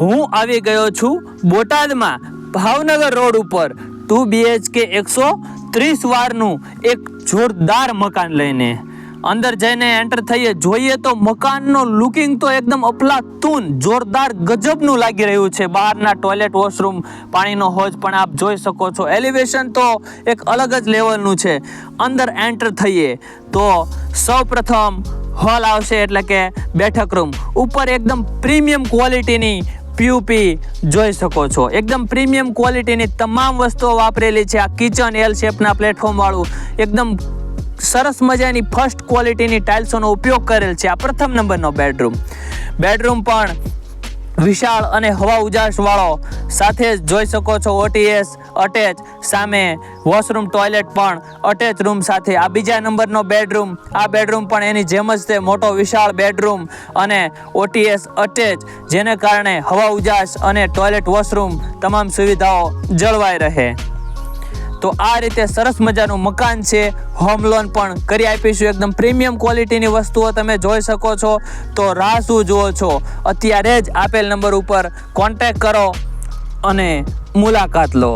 હું આવી ગયો છું બોટાદમાં, ભાવનગર રોડ ઉપર. ટુ બીએચકે એકસો ત્રીસ વારનું એક જોરદાર મકાન લઈને. અંદર જઈને એન્ટર થઈએ, જોઈએ તો મકાનનો લુકિંગ તો એકદમ અફલાતૂન, જોરદાર ગજબનું લાગી રહ્યું છે. બહારના ટોયલેટ વોશરૂમ પાણીનો હોજ પણ આપ જોઈ શકો છો. એલિવેશન તો એક અલગ જ લેવલનું છે. અંદર એન્ટર થઈએ તો સૌ પ્રથમ હોલ આવશે એટલે કે બેઠક રૂમ ઉપર એકદમ પ્રીમિયમ ક્વોલિટીની પીયુપી જોઈ શકો છો. એકદમ પ્રીમિયમ ક્વોલિટીની તમામ વસ્તુઓ વાપરેલી છે આ કિચન એલ શેપના પ્લેટફોર્મ વાળું એકદમ સરસ મજાની ફર્સ્ટ ક્વોલિટીની ટાઇલ્સોનો ઉપયોગ કરેલ છે. આ પ્રથમ નંબરનો બેડરૂમ બેડરૂમ પણ વિશાળ અને હવા ઉજાસ વાળો સાથે જ જોઈ શકો છો ઓટીએસ અટેચ, સામે વોશરૂમ, ટોયલેટ પણ અટેચ રૂમ સાથે. આ બીજા નંબરનો બેડરૂમ, આ બેડરૂમ પણ એની જેમ જ તે મોટો વિશાળ બેડરૂમ અને ઓટીએસ અટેચ, જેને કારણે હવા ઉજાસ અને ટોયલેટ વોશરૂમ તમામ સુવિધાઓ જળવાઈ રહે. તો આ રીતે સરસ મજાનું મકાન છે. હોમ લોન પણ કરી આપીશું. એકદમ પ્રીમિયમ ક્વોલિટીની વસ્તુઓ તમે જોઈ શકો છો. તો રાહ શું જુઓ છો? અત્યારે જ આપેલ નંબર ઉપર કોન્ટેક્ટ કરો અને મુલાકાત લો.